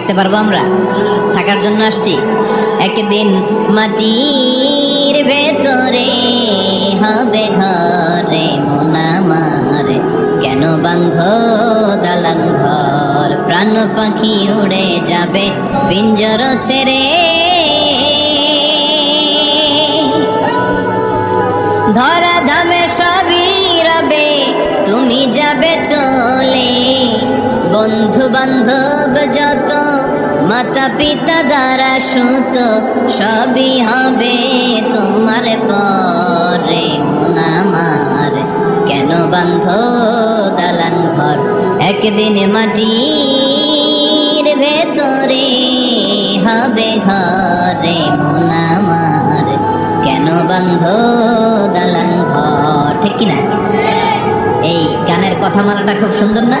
থাকতে পারব আমরা। থাকার জন্য আসছি। একদিন মাটির ভেতরে হবে ঘরে মোনামার কেন বান্ধ দালান ঘর? প্রাণ পাখি উড়ে যাবে পিঞ্জর ছেড়ে। ধরা ধামে সবই রবে তুমি যাবে চলে। বন্ধু বান্ধব যত মাতা পিতা দ্বারা সুত, সবই হবে তোমার পরে মোনামার কেন বান্ধ দালান ঘর, একদিন মাটির ভেতরে হবে ঘরে মোনামার কেন বান্ধ দালান ঘর, ঠিক কিনা এই গানের কথামালাটা খুব সুন্দর না?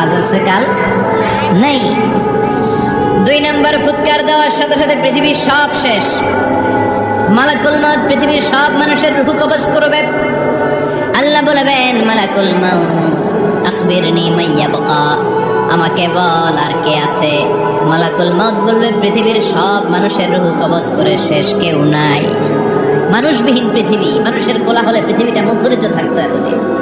আজ আছে কাল নেই। দুই নাম্বার ফুৎকার দেওয়ার সাথে সাথে পৃথিবীর সব শেষ। মালাকুল মাদ পৃথিবীর সব মানুষের রুহু কবজ করবে। আল্লাহ বলবেন, মালাকুল মাউত মাইয়া বকা আমাকে বল আর কে আছে। মালাকুল মাউত বলবে, পৃথিবীর সব মানুষের রুহু কবজ করে শেষ কেউ নাই। মানুষবিহীন পৃথিবী, মানুষের কোলাহলে পৃথিবীটা মুখরিত থাকতো এতদিন।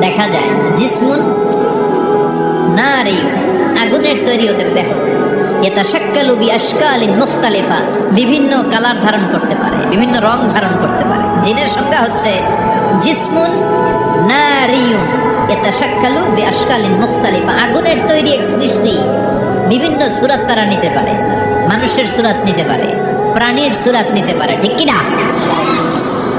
দেখা যায়। জিসমুন নারী আগুনের তৈরি ওদের দেহ। এটা শাক্কালু বি আশকালিন মুখতালিফা। বিভিন্ন কালার ধারণ করতে পারে, বিভিন্ন রং ধারণ করতে পারে। জিনের সংজ্ঞা হচ্ছে জিসমুন নারিয়ুন এটা শাক্কালু বি আশকালিন মুখতালিফা। আগুনের তৈরি এক সৃষ্টি বিভিন্ন সুরাত তারা নিতে পারে। মানুষের সুরাত নিতে পারে। প্রাণীর সুরাত নিতে পারে। ঠিক কিনা?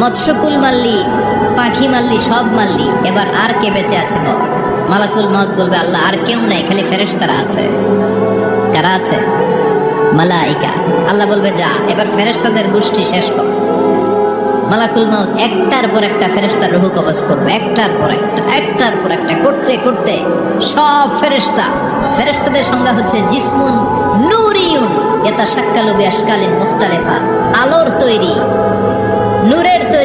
মৎস্যকুল মারলি পাখি মারলি সব মারলি এবার আর কে বেঁচে আছে বল? মালাকুল মত বলবে, আল্লাহ, আর কেউ নাই, খালি ফেরেশতারা আছে। কারা আছে? মালাইকা। আল্লাহ বলবে, যা, এবার ফেরেশতাদের গোষ্ঠী শেষ কর। মালাকুল মাউত একটার পর একটা ফেরেশতার রুহু কবজ করবে, একটার পর একটা, একটার পর একটা, করতে করতে সব ফেরেশতা। ফেরেশতাদের সংজ্ঞা হচ্ছে জিসমুন নুরিউন এটা সাক্কালুবি আশকালিন মুখতালেফা, আলোর তৈরি। নূরের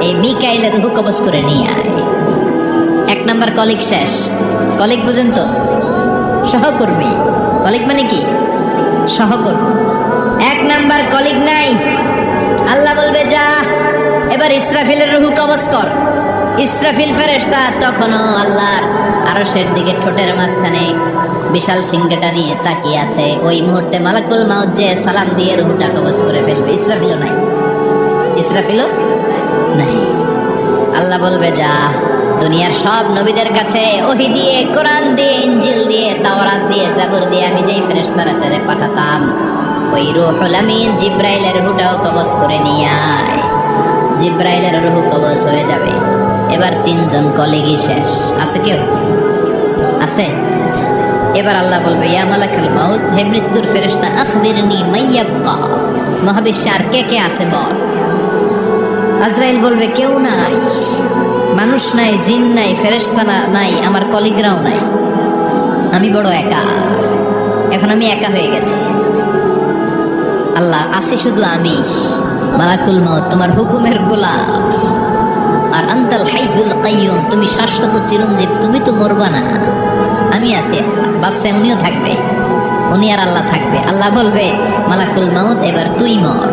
এই মিকাইলের রুহু কবজ করে নিয়ে আয়। এক নাম্বার কলিগ শেষ। কলিগ বুঝেন তো? সহকর্মী। কলিগ মানে কি? সহকর্মী। এক নাম্বার কলিগ নাই। আল্লাহ বলবে, যা, এবার ইসরাফিলের রুহু কবজ কর। ইসরাফিল ফেরেশতা তখনও আল্লাহর আরশের দিকে ঠোঁটের মাঝখানে বিশাল সিংহটা নিয়ে তাকিয়ে আছে। ওই মুহূর্তে মালাকুল মাউত যে সালাম দিয়ে রুহুটা কবজ করে ফেলবে, ইসরাফিলও নাই। ইসরাফিলও নাই। আল্লাহ বলবে, যা, দুনিয়ার সব নবীদের কাছে ওহি দিয়ে, কোরআন দিয়ে, ইঞ্জিল দিয়ে, তাওরাত দিয়ে, জাবুর দিয়ে আমি যেই ফেরেশতারা তারে পাঠাতাম, ওই রুহুল আমিন জিব্রাইলের রুহুটাও কবজ করে নিয়ে আয়। জিব্রাইলের রুহু কবজ হয়ে যাবে। এবার তিনজন কলিগই শেষ। আছে কেউ? আছে? এবার আল্লাহ বলবে, ইয়া মালাকাল মাউত, হে মৃত্যুর ফেরেশতা, আখবিরনি মাইয়াবকা। মহাবিশ্বে আর কে কে আছে বল? আজরাইল বলবে, কেউ নাই, মানুষ নাই, জিন নাই, ফেরেশতা না- নাই, আমার কলিগরাও নাই। আমি বড় একা। এখন আমি একা হয়ে গেছি। আল্লাহ আছি শুধু আমি, মালাকুল মত তোমার হুকুমের গোলাম। আর আন্তাল হাইহুল কাইয়ুম, তুমি শাশ্বত চিরঞ্জীব, তুমি তো মরবা না। আমি আছি বাপসে উনিও থাকবে। উনি আর আল্লাহ থাকবে। আল্লাহ বলবে, মালাকুল মাউত, এবার তুই মর।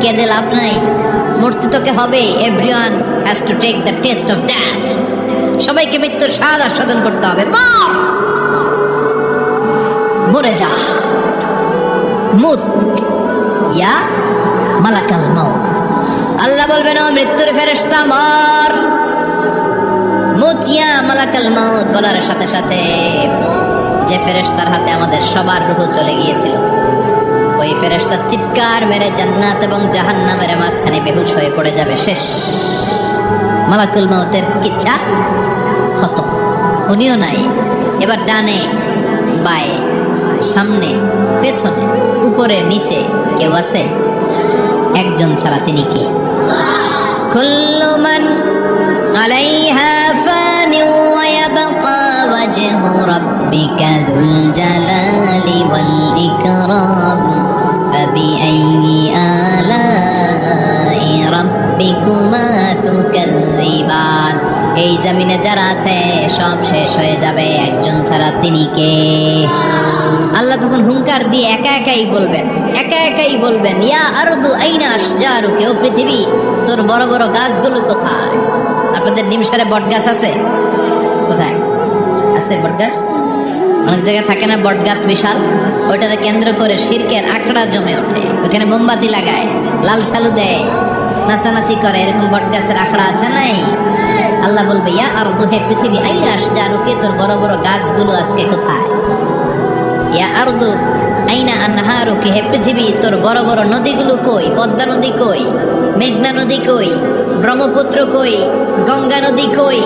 কেঁদে লাভ নাই? মূর্তি তোকে হবে, everyone has to take the taste of death. সবাইকে মৃত্যুর স্বাদ আস্বাদন করতে হবে, মর! যা। মুত। ইয়া মালাকাল মৌত আল্লাহ বলবেন, ও মৃত্যুর ফেরেশতা, মর! মুতিয়া মালাকাল মৌত বলার সাথে সাথে যে ফেরেশতার হাতে আমাদের সবার রুহ চলে গিয়েছিল ফেরেস্তা চিৎকার মেরে জান্নাত এবং জাহান নামের মাঝখানে বেহুশ হয়ে পড়ে যাবে। শেষ। মালাকুল মাউতের কিচ্ছা ক্ষত উনিও নাই। এবার ডানে, বায়ে, সামনে, পেছনে, উপরে, নিচে কেউ আছে? একজন ছাড়া তিনি কে? কুল্লুমান আলাইহা ফানি ওয়া ইয়াবকা ওয়াজহু জমিনে যারা আছে, সব শেষ হয়ে যাবে। একজন ছাড়া তিনি কে? আল্লাহ তখন হুঙ্কার দিয়ে একা একাই বলবেন, একা একাই বলবেন, ইয়া আরদু আইনা আশজারু কেউ পৃথিবী, তোর বড় বড় গাছগুলো কোথায়? আপনাদের নিমসারে বট গাছ আছে? কোথায়? আছে বট গাছ অনেক জায়গায় থাকে না বট গাছ বিশাল? ওইটাকে কেন্দ্র করে শিরকের আখড়া জমে ওঠে। ওখানে মোমবাতি লাগায়, লাল সালু দেয়, নাচানাচি করে। এরকম বট গাছের আখড়া আছে নাই? আল্লাহ বলবে, ইয়া আর দুহে পৃথিবী আইনা আশজারুকে তোর বড় বড় গাছগুলো আজকে কোথায়? ইয়া আরদু, আইনা আনহারুকে, হে পৃথিবী, তোর বড় বড় নদীগুলো কই? পদ্মা নদী কই? মেঘনা নদী কই? ব্রহ্মপুত্র কই? গঙ্গা নদী কই?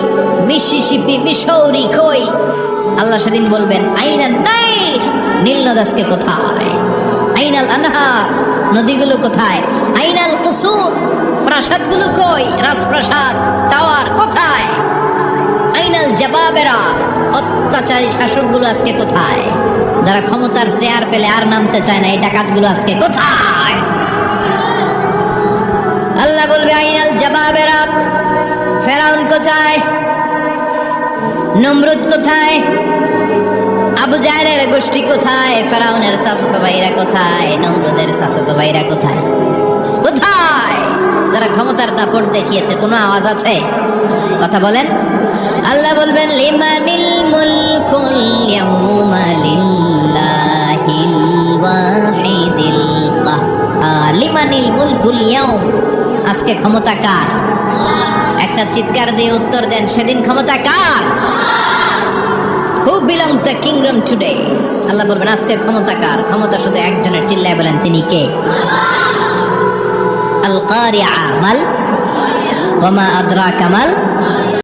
মিসিসিপি মিসৌরি কই? আল্লাহ সেদিন বলবেন, আইনা নাই, নীল নদাসকে কোথায়? আইনাল আনহার, নদীগুলো কোথায়? আইনাল কুসুর প্রাসাদগুলো কই? রাজপ্রাসাদ, টাওয়ার কোথায়? আইনাল জবাবেরা, অত্যাচারী শাসকগুলো আজকে কোথায়? যারা ক্ষমতার চেয়ার পেলে আর নামতে চায় না, এই ডাকাতগুলো আজকে কোথায়? আল্লাহ বলবে আইনাল জবাবেরা, ফেরাউন কোথায়? নমরুদ কোথায়? আবু জাহেলের গোষ্ঠী কোথায়? ফেরাউনের চাচাতো ভাইরা কোথায়? নমরুদের চাচাতো ভাইরা কোথায়? ক্ষমতার দাপট দেখিয়েছে, কোনো আওয়াজ আছে? কথা বলেন। আল্লাহ বলবেন, লিমানিল লিমানিল মুলকুল আজকে ক্ষমতা কার? একটা চিৎকার দিয়ে উত্তর দেন, সেদিন ক্ষমতা কার? Who belongs the kingdom today আল্লাহ বলবেন, আজকে ক্ষমতা কার? ক্ষমতা শুধু একজনের, চিল্লায় বলেন, তিনি কে? আল কারিয়া মাল ওমা আদরা কামাল